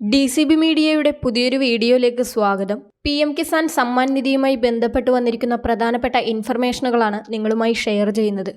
D C B മീഡിയയുടെ പുതിയൊരു വീഡിയോയിലേക്ക് സ്വാഗതം. പി എം കിസാൻ സമ്മാൻ നിധിയുമായി ബന്ധപ്പെട്ട് വന്നിരിക്കുന്ന പ്രധാനപ്പെട്ട ഇൻഫർമേഷനുകളാണ് നിങ്ങളുമായി ഷെയർ ചെയ്യുന്നത്.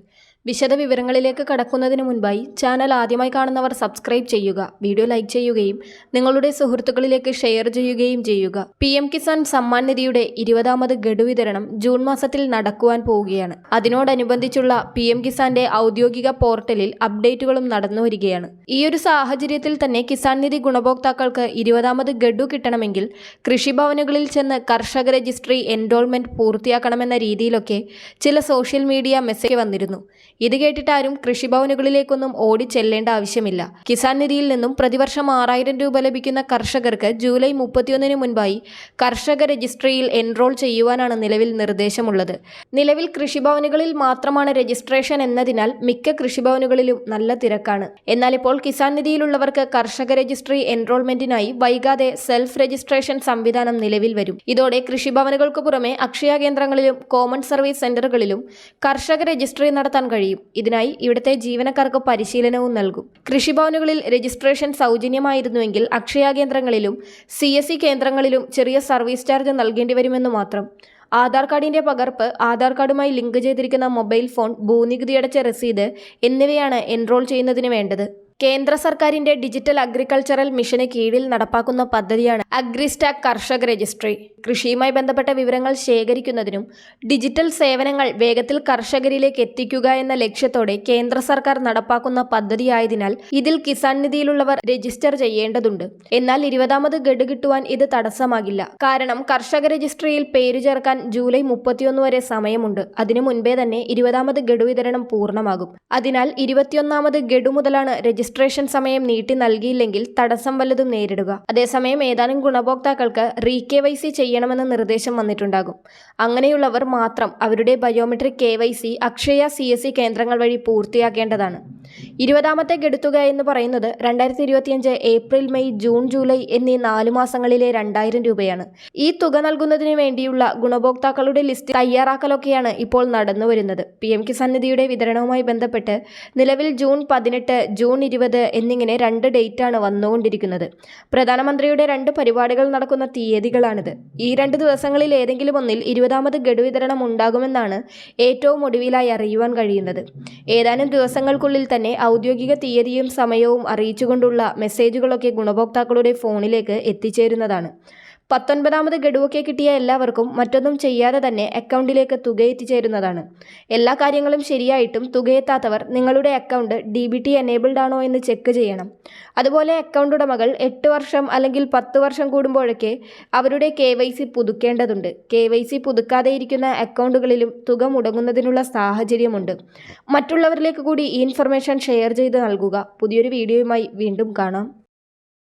വിശദ വിവരങ്ങളിലേക്ക് കടക്കുന്നതിന് മുൻപായി ചാനൽ ആദ്യമായി കാണുന്നവർ സബ്സ്ക്രൈബ് ചെയ്യുക വീഡിയോ ലൈക്ക് ചെയ്യുകയും നിങ്ങളുടെ സുഹൃത്തുക്കളിലേക്ക് ഷെയർ ചെയ്യുകയും ചെയ്യുക. പി എം കിസാൻ സമ്മാൻ നിധിയുടെ ഇരുപതാമത് ഗഡു വിതരണം ജൂൺ മാസത്തിൽ നടക്കുവാൻ പോവുകയാണ്. അതിനോടനുബന്ധിച്ചുള്ള പി എം കിസാന്റെ ഔദ്യോഗിക പോർട്ടലിൽ അപ്ഡേറ്റുകളും നടന്നു വരികയാണ്. ഈയൊരു സാഹചര്യത്തിൽ തന്നെ കിസാൻ നിധി ഗുണഭോക്താക്കൾക്ക് ഇരുപതാമത് ഗഡു കിട്ടണമെങ്കിൽ കൃഷിഭവനുകളിൽ ചെന്ന് കർഷക രജിസ്ട്രി എൻറോൾമെന്റ് പൂർത്തിയാക്കണമെന്ന രീതിയിലൊക്കെ ചില സോഷ്യൽ മീഡിയ മെസ്സേജ് വന്നിരുന്നു. ഇത് കേട്ടിട്ട് ആരും കൃഷിഭവനുകളിലേക്കൊന്നും ഓടി ചെല്ലേണ്ട ആവശ്യമില്ല. കിസാൻ നിധിയിൽ നിന്നും പ്രതിവർഷം ആറായിരം രൂപ ലഭിക്കുന്ന കർഷകർക്ക് ജൂലൈ മുപ്പത്തിയൊന്നിന് മുൻപായി കർഷക രജിസ്ട്രിയിൽ എൻറോൾ ചെയ്യുവാനാണ് നിലവിൽ നിർദ്ദേശമുള്ളത്. നിലവിൽ കൃഷിഭവനുകളിൽ മാത്രമാണ് രജിസ്ട്രേഷൻ എന്നതിനാൽ മിക്ക കൃഷിഭവനുകളിലും നല്ല തിരക്കാണ്. എന്നാൽ ഇപ്പോൾ കിസാൻ നിധിയിലുള്ളവർക്ക് കർഷക രജിസ്ട്രി എൻറോൾമെന്റിനായി വൈകാതെ സെൽഫ് രജിസ്ട്രേഷൻ സംവിധാനം നിലവിൽ വരും. ഇതോടെ കൃഷിഭവനുകൾക്ക് പുറമെ അക്ഷയ കേന്ദ്രങ്ങളിലും കോമൺ സർവീസ് സെന്ററുകളിലും കർഷക രജിസ്ട്രി നടത്താൻ കഴിയും. ഇതിനായി ഇവിടുത്തെ ജീവനക്കാർക്ക് പരിശീലനവും നൽകും. കൃഷിഭവനുകളിൽ രജിസ്ട്രേഷൻ സൗജന്യമായിരുന്നുവെങ്കിൽ അക്ഷയ കേന്ദ്രങ്ങളിലും സി എസ് സി കേന്ദ്രങ്ങളിലും ചെറിയ സർവീസ് ചാർജ് നൽകേണ്ടി വരുമെന്ന് മാത്രം. ആധാർ കാർഡിന്റെ പകർപ്പ് ആധാർ കാർഡുമായി ലിങ്ക് ചെയ്തിരിക്കുന്ന മൊബൈൽ ഫോൺ ഭൂനികുതി അടച്ച രസീത് എന്നിവയാണ് എൻറോൾ ചെയ്യുന്നതിന് വേണ്ടത്. കേന്ദ്ര സർക്കാരിന്റെ ഡിജിറ്റൽ അഗ്രികൾച്ചറൽ മിഷന് കീഴിൽ നടപ്പാക്കുന്ന പദ്ധതിയാണ് അഗ്രിസ്റ്റാക് കർഷക രജിസ്ട്രി. കൃഷിയുമായി ബന്ധപ്പെട്ട വിവരങ്ങൾ ശേഖരിക്കുന്നതിനും ഡിജിറ്റൽ സേവനങ്ങൾ വേഗത്തിൽ കർഷകരിലേക്ക് എത്തിക്കുക എന്ന ലക്ഷ്യത്തോടെ കേന്ദ്ര സർക്കാർ നടപ്പാക്കുന്ന പദ്ധതിയായതിനാൽ ഇതിൽ കിസാൻ നിധിയിലുള്ളവർ രജിസ്റ്റർ ചെയ്യേണ്ടതുണ്ട്. എന്നാൽ ഇരുപതാമത് ഗഡു കിട്ടുവാൻ ഇത് തടസ്സമാകില്ല. കാരണം കർഷക രജിസ്ട്രിയിൽ പേര് ചേർക്കാൻ ജൂലൈ മുപ്പത്തിയൊന്ന് വരെ സമയമുണ്ട്. അതിനു മുൻപേ തന്നെ ഇരുപതാമത് ഗഡു വിതരണം പൂർണമാകും. അതിനാൽ ഇരുപത്തിയൊന്നാമത് ഗഡു മുതലാണ് രജിസ്ട്രേഷൻ സമയം നീട്ടി നൽകിയില്ലെങ്കിൽ തടസ്സം വല്ലതും നേരിടുക. അതേസമയം ഏതാനും ഗുണഭോക്താക്കൾക്ക് റീ കെ വൈ സി ചെയ്യണമെന്ന നിർദ്ദേശം വന്നിട്ടുണ്ടാകും. അങ്ങനെയുള്ളവർ മാത്രം അവരുടെ biometric K Y C Akshaya C S C കേന്ദ്രങ്ങൾ വഴി പൂർത്തിയാക്കേണ്ടതാണ്. ഇരുപതാമത്തെ ഗഡുത്തുക എന്ന് പറയുന്നത് രണ്ടായിരത്തി ഇരുപത്തിയഞ്ച് ഏപ്രിൽ മെയ് ജൂൺ ജൂലൈ എന്നീ നാലു മാസങ്ങളിലെ രണ്ടായിരം രൂപയാണ്. ഈ തുക നൽകുന്നതിന് വേണ്ടിയുള്ള ഗുണഭോക്താക്കളുടെ ലിസ്റ്റ് തയ്യാറാക്കലൊക്കെയാണ് ഇപ്പോൾ നടന്നു വരുന്നത്. പി എം കിസാൻ നിധിയുടെ വിതരണവുമായി ബന്ധപ്പെട്ട് നിലവിൽ ജൂൺ പതിനെട്ട് ജൂൺ ഇരുപത് എന്നിങ്ങനെ രണ്ട് ഡേറ്റാണ് വന്നുകൊണ്ടിരിക്കുന്നത്. പ്രധാനമന്ത്രിയുടെ രണ്ട് പരിപാടികൾ നടക്കുന്ന തീയതികളാണിത്. ഈ രണ്ട് ദിവസങ്ങളിൽ ഏതെങ്കിലും ഒന്നിൽ ഇരുപതാമത് ഗഡു വിതരണം ഉണ്ടാകുമെന്നാണ് ഏറ്റവും ഒടുവിലായി അറിയുവാൻ കഴിയുന്നത്. ഏതാനും ദിവസങ്ങൾക്കുള്ളിൽ തന്നെ ഔദ്യോഗിക തീയതിയും സമയവും അറിയിച്ചുകൊണ്ടുള്ള മെസ്സേജുകളൊക്കെ ഗുണഭോക്താക്കളുടെ ഫോണിലേക്ക് എത്തിച്ചേരുന്നതാണ്. പത്തൊൻപതാമത് ഗഡുവൊക്കെ കിട്ടിയ എല്ലാവർക്കും മറ്റൊന്നും ചെയ്യാതെ തന്നെ അക്കൗണ്ടിലേക്ക് തുക എത്തിച്ചേരുന്നതാണ് എല്ലാ കാര്യങ്ങളും ശരിയായിട്ടും തുകയെത്താത്തവർ നിങ്ങളുടെ account D B T enabled ആണോ എന്ന് ചെക്ക് ചെയ്യണം. അതുപോലെ അക്കൗണ്ട് ഉടമകൾ എട്ട് വർഷം അല്ലെങ്കിൽ പത്ത് വർഷം കൂടുമ്പോഴൊക്കെ അവരുടെ കെ വൈ സി പുതുക്കേണ്ടതുണ്ട്. കെ വൈ സി പുതുക്കാതെ ഇരിക്കുന്ന അക്കൗണ്ടുകളിലും തുക മുടങ്ങുന്നതിനുള്ള സാഹചര്യമുണ്ട്. മറ്റുള്ളവരിലേക്ക് കൂടി ഈ ഇൻഫർമേഷൻ ഷെയർ ചെയ്ത് നൽകുക. പുതിയൊരു വീഡിയോയുമായി വീണ്ടും കാണാം.